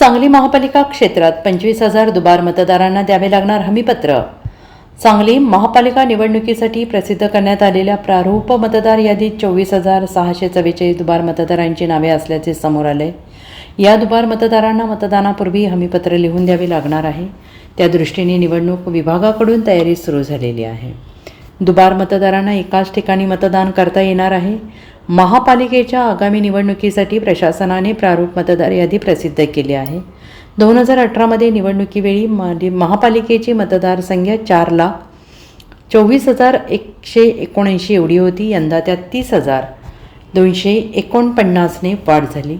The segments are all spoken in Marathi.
सांगली महापालिका क्षेत्रात पंचवीस हजार दुबार मतदारांना द्यावे लागणार हमीपत्र. सांगली महापालिका निवडणुकीसाठी प्रसिद्ध करण्यात आलेल्या प्रारूप मतदार यादीत चोवीस हजार सहाशे चव्वेचाळीस दुबार मतदारांची नावे असल्याचे समोर आले. या दुबार मतदारांना मतदानापूर्वी हमीपत्र लिहून द्यावे लागणार आहे. त्या दृष्टीने निवडणूक विभागाकडून तयारी सुरू झालेली आहे. दुबार मतदारांना एकाच ठिकाणी मतदान करता येणार आहे. महापालिकेच्या आगामी निवडणुकीसाठी प्रशासनाने प्रारूप मतदार यादी प्रसिद्ध केली आहे. दोन हजार अठरामध्ये निवडणुकीवेळी माली- महापालिकेची मतदारसंख्या चार लाख चोवीस हजार एकशे एकोणऐंशी एवढी होती. यंदा त्यात तीस हजार दोनशे एकोणपन्नासने वाढ झाली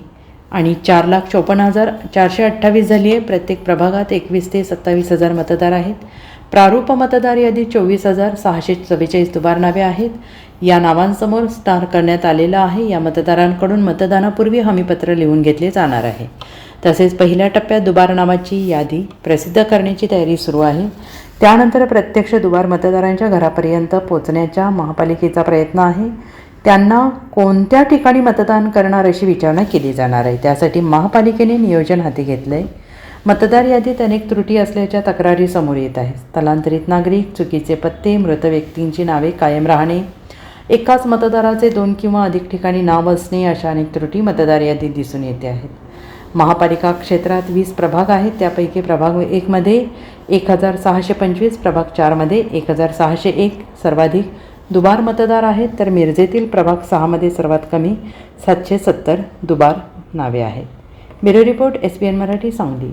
आणि चार लाख चोपन्न हजार चारशे अठ्ठावीस झाली आहे. प्रत्येक प्रभागात एकवीस ते सत्तावीस हजार मतदार आहेत. प्रारूप मतदार यादी चोवीस हजार सहाशे चव्वेचाळीस दुबार नावे आहेत. या नावांसमोर स्टार करण्यात आलेलं आहे. या मतदारांकडून मतदानापूर्वी हमीपत्र लिहून घेतले जाणार आहे. तसेच पहिल्या टप्प्यात दुबार नावाची यादी प्रसिद्ध करण्याची तयारी सुरू आहे. त्यानंतर प्रत्यक्ष दुबार मतदारांच्या घरापर्यंत पोचण्याच्या महापालिकेचा प्रयत्न आहे. त्यांना कोणत्या ठिकाणी मतदान करणार अशी विचारणा केली जाणार आहे? त्यासाठी महापालिकेने नियोजन हाती घेतलं आहे मतदार यादीत अनेक त्रुटी असल्याच्या तक्रारी समोर येत आहेत. स्थलांतरित नागरिक चुकीचे पत्ते मृत व्यक्तींची नावे कायम राहणे एकाच मतदाराचे दोन किंवा अधिक ठिकाणी नाव असणे अशा अनेक त्रुटी मतदार यादीत दिसून येते आहेत. महापालिका क्षेत्रात वीस प्रभाग आहेत. त्यापैकी प्रभाग एकमध्ये एक हजार सहाशे पंचवीस प्रभाग चारमध्ये एक हजार सहाशे एक सर्वाधिक दुबार मतदार आहेत. तर मिरजेतील प्रभाग सहामध्ये सर्वात कमी सातशे सत्तर दुबार नावे आहेत. Bureau report S B N Marathi Sangli.